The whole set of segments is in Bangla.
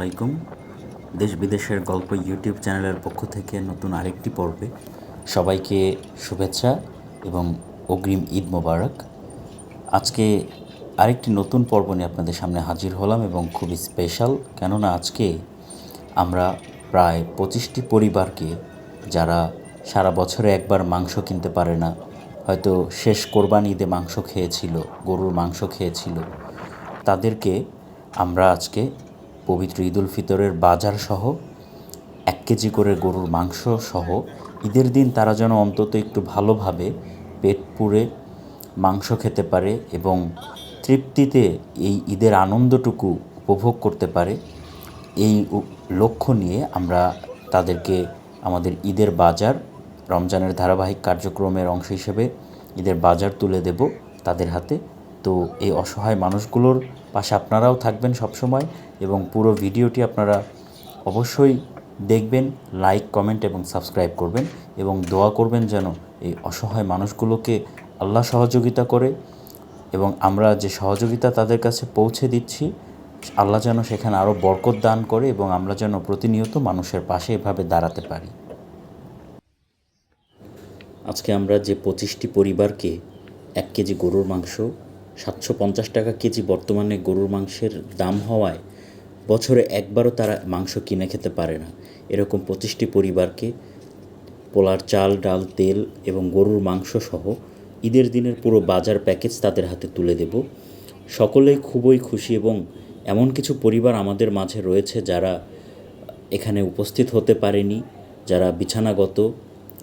আলাইকুম। দেশ বিদেশের গল্প ইউটিউব চ্যানেলের পক্ষ থেকে নতুন আরেকটি পর্বে সবাইকে শুভেচ্ছা এবং অগ্রিম ঈদ মোবারক। আজকে আরেকটি নতুন পর্ব নিয়ে আপনাদের সামনে হাজির হলাম এবং খুবই স্পেশাল কেননা আজকে আমরা প্রায় পঁচিশটি পরিবারকে, যারা সারা বছরে একবার মাংস কিনতে পারে না, হয়তো শেষ কোরবানি ঈদে মাংস খেয়েছিল, গরুর মাংস খেয়েছিল, তাদেরকে আমরা আজকে পবিত্র ঈদুল ফিতরের বাজার সহ এক কেজি করে গরুর মাংস সহ ঈদের দিন তারা যেন অন্তত একটু ভালোভাবে পেট পুড়ে মাংস খেতে পারে এবং তৃপ্তিতে এই ঈদের আনন্দটুকু উপভোগ করতে পারে, এই লক্ষ্য নিয়ে আমরা তাদেরকে আমাদের ঈদের বাজার, রমজানের ধারাবাহিক কার্যক্রমের অংশ হিসেবে ঈদের বাজার তুলে দেব তাদের হাতে। তো এই অসহায় মানুষগুলোর পাশে আপনারাও থাকবেন সবসময় এবং পুরো ভিডিওটি আপনারা অবশ্যই দেখবেন লাইক কমেন্ট এবং সাবস্ক্রাইব করবেন এবং দোয়া করবেন যেন এই অসহায় মানুষগুলোকে আল্লাহ সহযোগিতা করে এবং আমরা যে সহযোগিতা তাদের কাছে পৌঁছে দিচ্ছি, আল্লাহ যেন সেখানে আরও বরকত দান করে এবং আমরা যেন প্রতিনিয়ত মানুষের পাশে এভাবে দাঁড়াতে পারি। আজকে আমরা যে পঁচিশটি পরিবারকে এক কেজি গরুর মাংস সাতশো পঞ্চাশ টাকা কেজি বর্তমানে গরুর মাংসের দাম হওয়ায় বছরে একবারও তারা মাংস কিনে খেতে পারে না। এরকম পঁচিশটি পরিবারকে পোলার চাল, ডাল, তেল এবং গরুর মাংস সহ ঈদের দিনের পুরো বাজার প্যাকেজ তাদের হাতে তুলে দেব। সকলেই খুবই খুশি এবং এমন কিছু পরিবার আমাদের মাঝে রয়েছে যারা এখানে উপস্থিত হতে পারেনি, যারা বিছানাগত,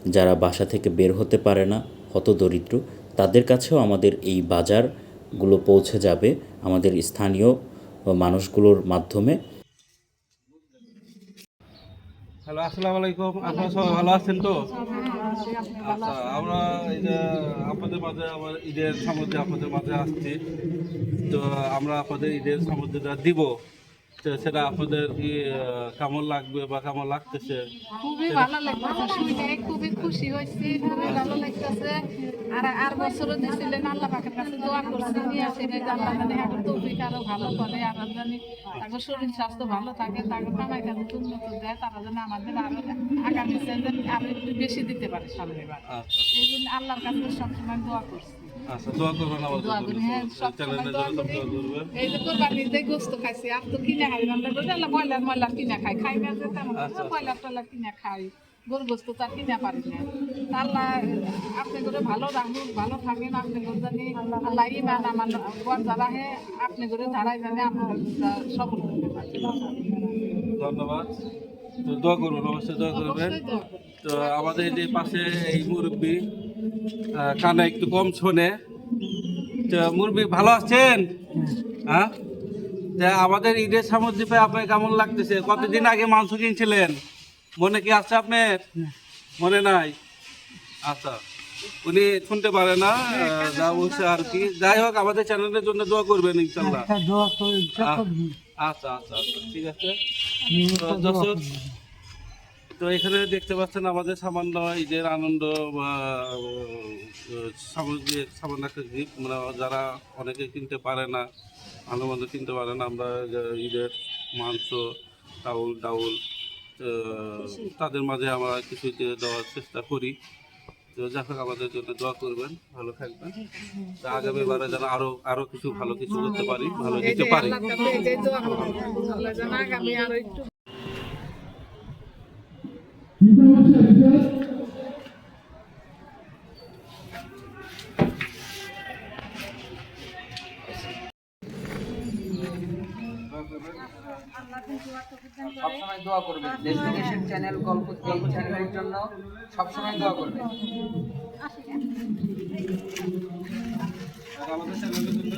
যারা বাসা থেকে বের হতে পারে না, হতদরিদ্র। তাদের কাছেও আমাদের এই বাজারগুলো পৌঁছে যাবে আমাদের স্থানীয় মানুষগুলোর মাধ্যমে। হ্যালো, আসসালামু আলাইকুম। আপনারা সবাই ভালো আছেন তো? আচ্ছা আমরা এই যে আপনাদের মাঝে, আমার ঈদের সামুদ্রে আপনাদের মাঝে আসছি। তো আমরা আপনাদের ঈদের সামগ্রীটা দিব। সেটা আপনাদের কি কেমন লাগবে বা কেমন লাগতেছে? খুবই ভালো লাগতেছে শুনে খুবই খুশি হয়েছি খুবই ভালো লাগতেছে। আর আর বছরও দিছিলেন আল্লাহ পাকের কাছে দোয়া করছি নিয়ে আসেন আল্লাহ জানে এখন তৌফিক আরও ভালো করে আর জানি তাদের শরীর স্বাস্থ্য ভালো থাকে তাদের কামাই কাজে উন্নত দেয় তারা যেন আমাদের আরও আগামী সেজন আরও একটু বেশি দিতে পারে সামনে বার আচ্ছা। এই জন্য আল্লাহর কাছে সবসময় দোয়া করছি। আচ্ছা দোয়া করবেন আমার দোয়া করি হ্যাঁ সবসময় চ্যানেলের জন্য দোয়া করবেন। এই যে কোরবানির যে গোস্ত খাইছি আর তো কিনে খাই আমরা বলি আল্লাহ ব্রয়লার ময়লার কিনে খাই। খাই না। যে তেমন আচ্ছা, ব্রয়লার টয়লার খাই। গরু গোস্ত তো আর কিনে পারি না। আল্লাহ আপনি করে ভালো রাখুন ভালো থাকেন আপনি করে জানি আল্লাহ ইমান আমার ঘর যারা হে আপনি করে জানে সফল করতে ধন্যবাদ। তো দোয়া অবশ্যই দোয়া করবেন। তো আমাদের যে পাশে এই মুরব্বী কানে একটু কম শোনে। তো মুরব্বী ভালো আছেন? হ্যাঁ। তা আমাদের ঈদের সামগ্রী পেয়ে আপনার কেমন লাগতেছে? কতদিন আগে মাংস কিনছিলেন? মনে কি আছে আপনার? মনে নাই? আচ্ছা উনি শুনতে পারে না যা বলছে আর কি। যাই হোক আমাদের চ্যানেলের জন্য দোয়া করবেন ইনশাল্লাহ আচ্ছা আচ্ছা আচ্ছা ঠিক আছে। তো এখানে দেখতে পাচ্ছেন আমাদের সামান্য ঈদের আনন্দ বা সামান্য একটা গিফট মানে যারা অনেকে কিনতে পারে না ভালো মন্দ কিনতে পারে না আমরা ঈদের মাংস ডাউল আহ, তাদের মাঝে আমরা কিছু দেওয়ার চেষ্টা করি তো যাই হোক আমাদের জন্য দোয়া করবেন ভালো থাকবেন তো আগামী বারে যেন আরও আরও কিছু ভালো কিছু করতে পারি ভালো দিতে পারি আল্লাহর কাছে এইটাই দোয়া করি আল্লাহ যেন আগামী আরও একটু সবসময় দোয়া দেশ বিদেশের চ্যানেল গল্প গল্প চ্যানেলের জন্য সবসময় দোয়া করবেন। আর আমাদের চ্যানেলের জন্য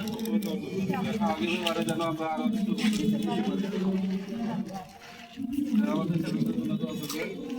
যেন আমরা আমাদের চ্যানেলের জন্য দোয়া করবেন।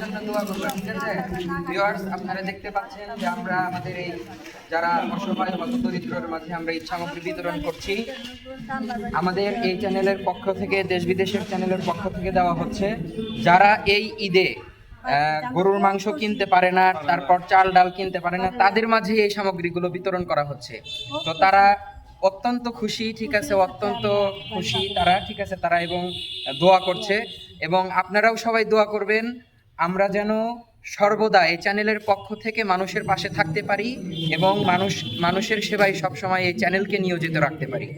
জন্য দোয়া করবেন, ঠিক আছে? আপনারা দেখতে পাচ্ছেন যে আমরা আমাদের এই যারা অসহায় হত দরিদ্রের মাঝে আমরা ঈদ সামগ্রী বিতরণ করছি, আমাদের এই চ্যানেলের পক্ষ থেকে, দেশ বিদেশের চ্যানেলের পক্ষ থেকে দেওয়া হচ্ছে, যারা এই ঈদে গরুর মাংস কিনতে পারে না, তারপর চাল ডাল কিনতে পারে না, তাদের মাঝে এই সামগ্রীগুলো বিতরণ করা হচ্ছে। তো তারা অত্যন্ত খুশি, ঠিক আছে? অত্যন্ত খুশি তারা, ঠিক আছে? তারা এবং দোয়া করছে। এবং আপনারাও সবাই দোয়া করবেন। আমরা যেন সর্বদা এই চ্যানেলের পক্ষ থেকে মানুষের পাশে থাকতে পারি এবং মানুষ মানুষের সেবায় সবসময় এই চ্যানেলকে নিয়োজিত রাখতে পারি।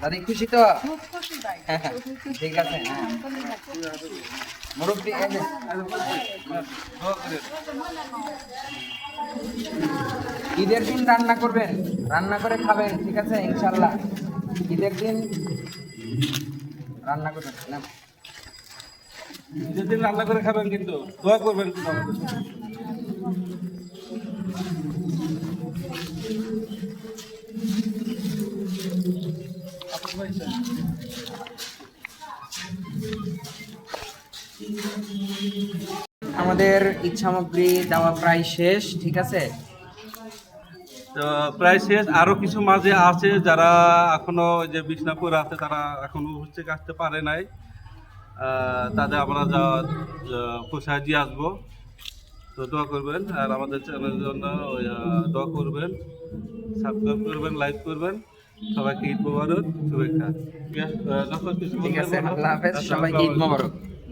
দাদি খুশি তো? হ্যাঁ, হ্যাঁ, ঠিক আছে হ্যাঁ। ঈদের দিন রান্না করবেন, রান্না করে খাবেন, ঠিক আছে, ইনশাল্লাহ। ঈদের দিন রান্না না? ঈদের দিন রান্না করে খাবেন কিন্তু, দোয়া করবেন আমাদের ঈদ সামগ্রী দেওয়া প্রায় শেষ ঠিক আছে? তো প্রায় শেষ। আরও কিছু মাঝে আছে যারা এখনও যে বিষ্ণাপুর আছে তারা এখনও হচ্ছে আসতে পারে নাই। তাদের আমরা যা পোষায় দিয়ে আসব। তো দোয়া করবেন আর আমাদের চ্যানেলের জন্য দোয়া করবেন সাবস্ক্রাইব করবেন লাইক করবেন। সবাইকে ঈদ মোবারক শুভেচ্ছা। ঠিক আছে? আল্লাহ হাফেজ। সবাইকে ঈদ মোবারক।